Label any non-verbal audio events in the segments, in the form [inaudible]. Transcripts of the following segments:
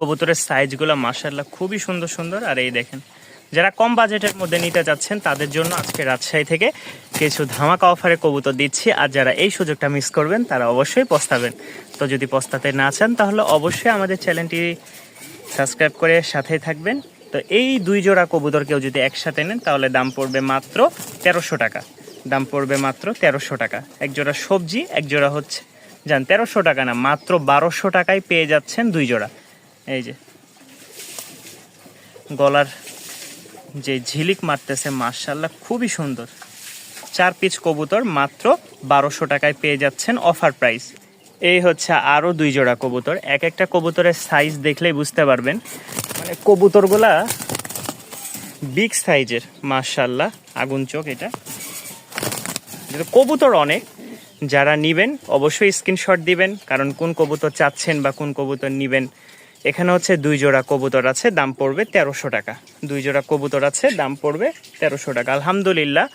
কবুতরের সাইজগুলো মার্শাল্লাহ খুবই সুন্দর সুন্দর। আর এই দেখেন, যারা কম বাজেটের মধ্যে নিতে যাচ্ছেন, তাদের জন্য আজকে রাজশাহী থেকে কিছু ধামাকা অফারে কবুতর দিচ্ছি। আর যারা এই সুযোগটা মিস করবেন, তারা অবশ্যই পস্তাবেন। তো যদি পস্তাতে না চান, তাহলে অবশ্যই আমাদের চ্যানেলটি সাবস্ক্রাইব করে সাথেই থাকবেন। তো এই দুই জোড়া কবুতর কেউ যদি একসাথে নেন, তাহলে দাম পড়বে মাত্র তেরোশো টাকা। দাম পড়বে মাত্র তেরোশো টাকা। এক জোড়া সবজি, এক জোড়া হচ্ছে যান তেরোশো টাকা না, মাত্র বারোশো টাকায় পেয়ে যাচ্ছেন দুই জোড়া। এই যে। গলার যে ঝিলিক মারতেছে মার্শাল্লাহ খুবই সুন্দর। চার পিস কবুতর মাত্র বারোশো টাকায় পেয়ে যাচ্ছেন অফার প্রাইস। এই হচ্ছে আরও দুই জোড়া কবুতর। এক একটা কবুতরের সাইজ দেখলেই বুঝতে পারবেন। মানে কবুতরগুলা বিগ সাইজের মার্শাল্লাহ আগুন চোখ এটা। কবুতর অনেক, যারা নিবেন অবশ্যই স্ক্রিনশট দিবেন, কারণ কোন কবুতর চাচ্ছেন বা কোন কবুতর নিবেন এখানে হচ্ছে দুই জোড়া কবুতর আছে, দাম পড়বে তেরোশো টাকা। দুই জোড়া কবুতর আছে, দাম পড়বে তেরোশো টাকা। আলহামদুলিল্লাহ,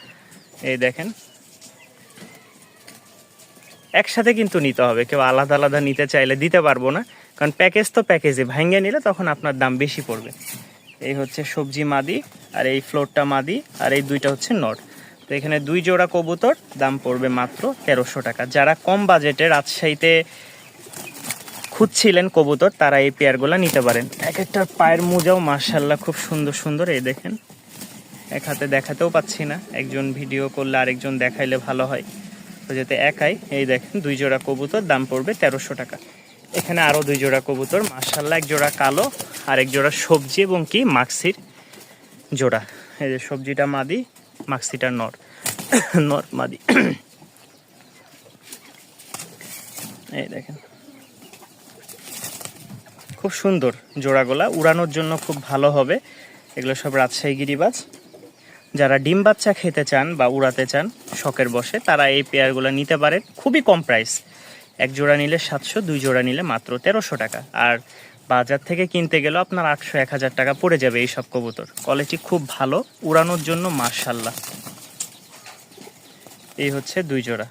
এই দেখেন। একসাথে কিন্তু নিতে হবে, কেউ আলাদা আলাদা নিতে চাইলে দিতে পারব না, কারণ প্যাকেজ তো প্যাকেজে, ভাঙ্গে নিলে তখন আপনার দাম বেশি পড়বে। এই হচ্ছে সবজি মাদি, আর এই ফ্লোরটা মাদি, আর এই দুইটা হচ্ছে নট। তো এখানে দুই জোড়া কবুতর, দাম পড়বে মাত্র তেরোশো টাকা। যারা কম বাজেটে রাজশাহীতে খুঁজছিলেন কবুতর, তারা এই পেয়ারগুলো নিতে পারেন। এক একটা পায়ের মোজাও মার্শাল্লাহ খুব সুন্দর সুন্দর, এই দেখেন। এক হাতে দেখাতেও পাচ্ছি না, একজন ভিডিও করলে আরেকজন দেখাইলে ভালো হয়। তো যাতে একাই, এই দেখেন, দুই জোড়া কবুতর, দাম পড়বে তেরোশো টাকা। এখানে আরও দুই জোড়া কবুতর মার্শাল্লাহ এক জোড়া কালো, আর এক জোড়া সবজি এবং কি মাক্সির জোড়া। এই যে সবজিটা মাদি, মাক্সিটা নর। [coughs] নর মাদি। [coughs] এই দেখেন। খুব সুন্দর জোড়াগুলা। উড়ানোর জন্য খুব ভালো হবে। এগুলো সব রাজশাহী গিরিবাজ। যারা ডিম বাচ্চা খেতে চান বা উড়াতে চান, শখের বসে তারা এই পেয়ারগুলো নিতে পারেন। খুবই কম প্রাইস এক জোড়া নিলে সাতশো, দুই জোড়া নিলে মাত্র তেরোশো টাকা। আর বাজার থেকে কিনতে গেলেও আপনার আটশো, এক হাজার টাকা পড়ে যাবে এই সব কবুতর। কোয়ালিটি খুব ভালো, উড়ানোর জন্য মার্শাল্লাহ এই হচ্ছে দুই জোড়া।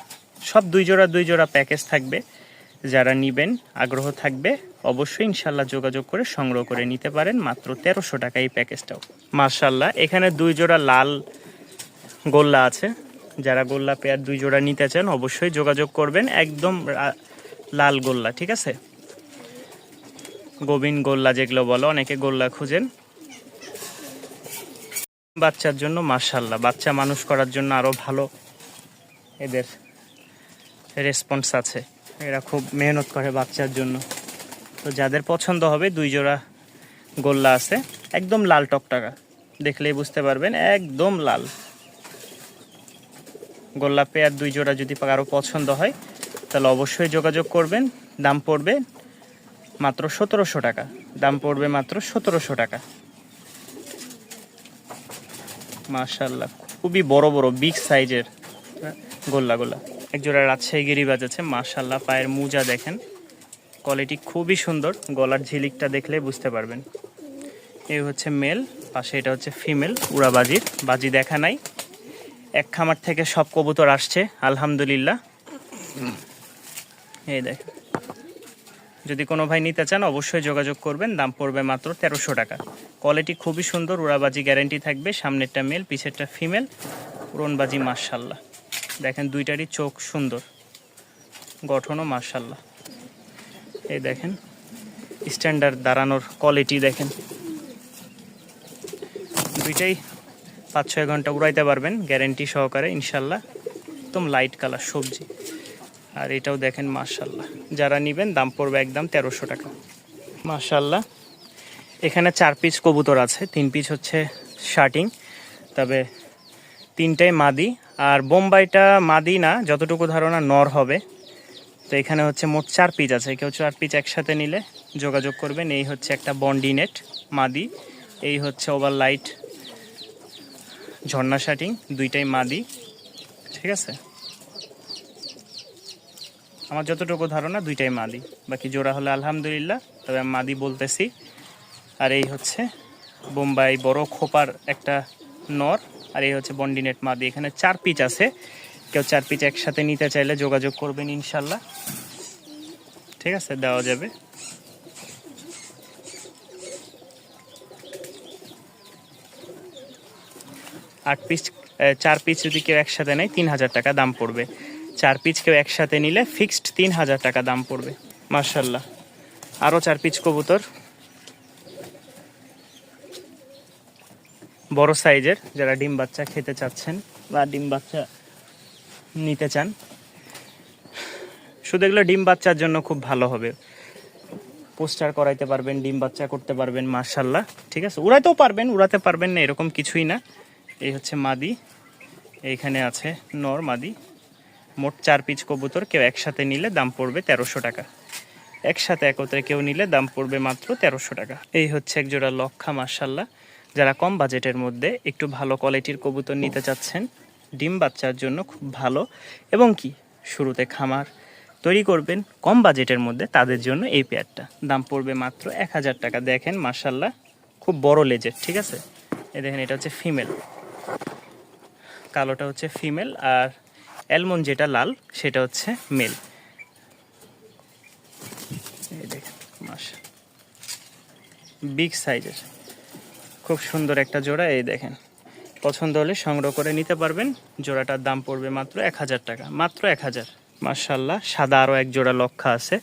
সব দুই জোড়া দুই জোড়া প্যাকেজ থাকবে। যারা নিবেন, আগ্রহ থাকবে অবশ্যই ইনশাল্লাহ যোগাযোগ করে সংগ্রহ করে নিতে পারেন, মাত্র তেরোশো টাকা এই প্যাকেজটাও। মার্শাল্লাহ এখানে দুই জোড়া লাল গোল্লা আছে। যারা গোল্লা পেয়ার দুই জোড়া নিতে চান, অবশ্যই যোগাযোগ করবেন। একদম লাল গোল্লা, ঠিক আছে? গোবিন গোল্লা যেগুলো বলো, অনেকে গোল্লা খুঁজেন। বাচ্চার জন্য মার্শাল্লাহ বাচ্চা মানুষ করার জন্য আরও ভালো এদের রেসপন্স আছে। এরা খুব মেহনত করে বাচ্চার জন্য। তো যাদের পছন্দ হবে, দুই জোড়া গোল্লা আছে। একদম লাল টকটাকা। দেখলেই বুঝতে পারবেন, একদম লাল। গোল্লা পেয়ার দুই জোড়া যদি কারও পছন্দ হয়, তাহলে অবশ্যই যোগাযোগ করবেন। দাম পড়বে মাত্র সতেরোশো টাকা। দাম পড়বে মাত্র সতেরোশো টাকা। মার্শাল্লাহ খুবই বড় বড় বিগ সাইজের গোল্লা গোল্লা একজোড়া রাজশাহী গিরিবাজ আছে মার্শাল্লাহ পায়ের মুজা দেখেন। কোয়ালিটি খুবই সুন্দর, গলার ঝিলিকটা দেখলে বুঝতে পারবেন। এই হচ্ছে মেল পাশে এটা হচ্ছে ফিমেল উড়াবাজির বাজি দেখা নাই। এক খামার থেকে সব কবুতর আসছে, আলহামদুলিল্লাহ। এই দেখ যদি কোনো ভাই নিতে চান, অবশ্যই যোগাযোগ করবেন, দাম পড়বে মাত্র তেরোশো টাকা। কোয়ালিটি খুবই সুন্দর উড়াবাজি গ্যারেন্টি থাকবে, সামনেরটা মেল পিছেরটা ফিমেল উড়নবাজি মার্শাল্লাহ দেখেন দুইটারই চোখ সুন্দর। গঠনও মার্শাল্লাহ এই দেখেন স্ট্যান্ডার্ড দাঁড়ানোর কোয়ালিটি দেখেন। দুইটাই পাঁচ ছয় ঘণ্টা উড়াইতে পারবেন গ্যারেন্টি সহকারে, ইনশাল্লাহ। একদম লাইট কালার সবজি। আর এটাও দেখেন মার্শাল্লাহ যারা নেবেন, দাম পড়বে একদম তেরোশো টাকা। মার্শাল্লাহ এখানে চার পিস কবুতর আছে, তিন পিস হচ্ছে শার্টিং তবে তিনটাই মাদি। আর বোম্বাইটা মাদি না, যতটুকু ধারণা, নর হবে। তো এখানে হচ্ছে মোট চার পিচ আছে। কেউ চার পিচ একসাথে নিলে যোগাযোগ করবেন। এই হচ্ছে একটা বন্ডিনেট মাদি। এই হচ্ছে ওভার লাইট, ঝর্ণা শার্টিং দুইটাই মাদি। ঠিক আছে? আমার যতটুকু ধারণা, দুইটাই মাদি। বাকি জোড়া হলে আলহামদুলিল্লাহ, তবে আমি মাদি বলতেছি। আর এই হচ্ছে বোম্বাই বড় খোপার একটা নর, আর এই হচ্ছে বন্ডিনেট মাদি। এখানে চার পিচ আছে। কেউ চার পিস একসাথে নিতে চাইলে যোগাযোগ করবেন ইনশাল্লাহ। ঠিক আছে, দেওয়া যাবে। আট পিস চার পিস যদি কেউ একসাথে নেয়, তিন হাজার টাকা দাম পড়বে। চার পিস কেউ একসাথে নিলে ফিক্সড তিন হাজার টাকা দাম পড়বে মার্শাল্লাহ আরও চার পিস কবুতর। বড় সাইজের, যারা ডিম বাচ্চা খেতে চাচ্ছেন। বা ডিম বাচ্চা নিতে চান। শুধু এগুলো ডিম বাচ্চার জন্য খুব ভালো হবে। পোস্টার করাইতে পারবেন, ডিম বাচ্চা করতে পারবেন মার্শাল্লাহ ঠিক আছে? উড়াইতেও পারবেন, উড়াতে পারবেন না, এরকম কিছুই না। এই হচ্ছে মাদি। এইখানে আছে নর মাদি। মোট চার পিচ কবুতর, কেউ একসাথে নিলে দাম পড়বে তেরোশো টাকা। একসাথে একত্রে কেউ নিলে দাম পড়বে মাত্র তেরোশো টাকা। এই হচ্ছে একজোড়া লক্ষা মার্শাল্লাহ যারা কম বাজেটের মধ্যে একটু ভালো কোয়ালিটির কবুতর নিতে চাচ্ছেন ডিম বাচ্চার জন্য খুব ভালো। এবং কি, শুরুতে খামার তৈরি করবেন কম বাজেটের মধ্যে তাদের জন্য এই পেয়ারটা। দাম পড়বে মাত্র এক হাজার টাকা। দেখেন মার্শাল্লাহ খুব বড় লেজের, ঠিক আছে? এই দেখেন, এটা হচ্ছে ফিমেল। কালোটা হচ্ছে ফিমেল আর অ্যালমন যেটা লাল, সেটা হচ্ছে মেল। এই দেখেন বিগ সাইজের। খুব সুন্দর একটা জোড়া, এই দেখেন। পছন্দ হলে সংগ্রহ করে নিতে পারবেন। জোড়াটার দাম পড়বে মাত্র এক হাজার টাকা। মাত্র এক হাজার। মার্শাল্লাহ সাদা আরও এক জোড়া লক্ষা আছে।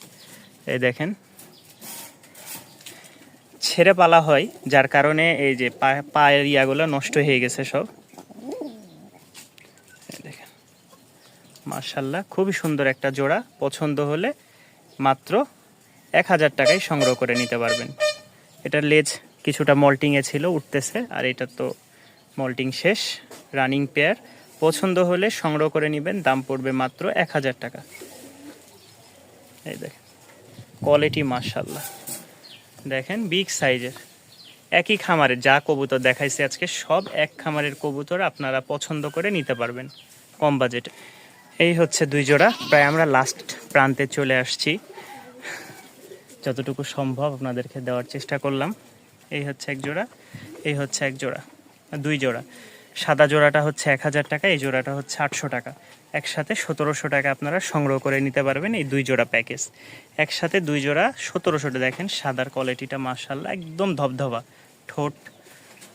এই দেখেন। ছেড়ে পালা হয়, যার কারণে এই যে পায়ের ইয়াগুলো নষ্ট হয়ে গেছে সব। দেখেন। মার্শাল্লাহ খুবই সুন্দর একটা জোড়া। পছন্দ হলে মাত্র এক হাজার টাকায় সংগ্রহ করে নিতে পারবেন। এটার লেজ কিছুটা মল্টিংয়ে ছিল, উঠতেছে, আর এটা তো মল্টিং শেষ, রানিং পেয়ার। পছন্দ হলে সংগ্রহ করে নেবেন, দাম পড়বে মাত্র এক হাজার টাকা। এই দেখেন কোয়ালিটি মার্শাল্লাহ দেখেন বিগ সাইজের একই খামারের যা কবুতর দেখাইছে আজকে, সব এক খামারের কবুতর আপনারা পছন্দ করে নিতে পারবেন, কম বাজেটে। এই হচ্ছে দুই জোড়া, প্রায় আমরা লাস্ট প্রান্তে চলে আসছি। যতটুকু সম্ভব আপনাদেরকে দেওয়ার চেষ্টা করলাম। এই হচ্ছে এক জোড়া, এই হচ্ছে এক জোড়া। দুই জোড়া। সাদা জোড়াটা হচ্ছে এক হাজার টাকা, এই জোড়াটা হচ্ছে আটশো টাকা। একসাথে সতেরোশো টাকা আপনারা সংগ্রহ করে নিতে পারবেন এই দুই জোড়া প্যাকেজ। একসাথে দুই জোড়া, সতেরোশোটা দেখেন, সাদার কোয়ালিটিটা মার্শাল্লাহ একদম ধবধবা। ঠোঁট,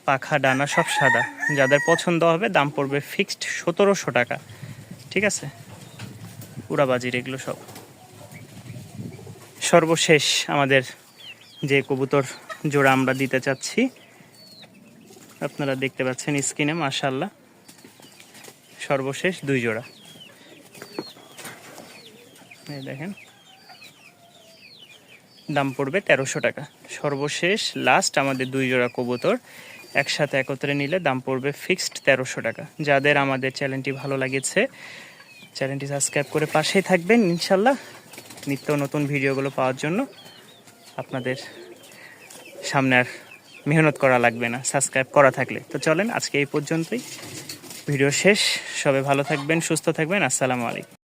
পাখা, ডানা সব সাদা। যাদের পছন্দ হবে দাম পড়বে ফিক্সড সতেরোশো টাকা। ঠিক আছে? উড়াবাজির এগুলো সব। সর্বশেষ আমাদের যে কবুতর জোড়া আমরা দিতে চাচ্ছি আপনারা দেখতে পাচ্ছেন স্ক্রিনে মাশাল্লাহ সর্বশেষ দুই জোড়া। দেখেন। দাম পড়বে তেরোশো টাকা। সর্বশেষ লাস্ট আমাদের দুই জোড়া কবুতর। একসাথে একত্রে নিলে দাম পড়বে ফিক্সড তেরোশো টাকা। যাদের আমাদের চ্যানেলটি ভালো লাগেছে, চ্যানেলটি সাবস্ক্রাইব করে পাশেই থাকবেন ইনশাল্লাহ নিত্য নতুন ভিডিওগুলো পাওয়ার জন্য আপনাদের সামনে আর মেহনত করা লাগবে না সাবস্ক্রাইব করা থাকলে। তো চলেন, আজকে এই পর্যন্তই। ভিডিও শেষ। সবাই ভালো থাকবেন, সুস্থ থাকবেন। আসসালামু আলাইকুম।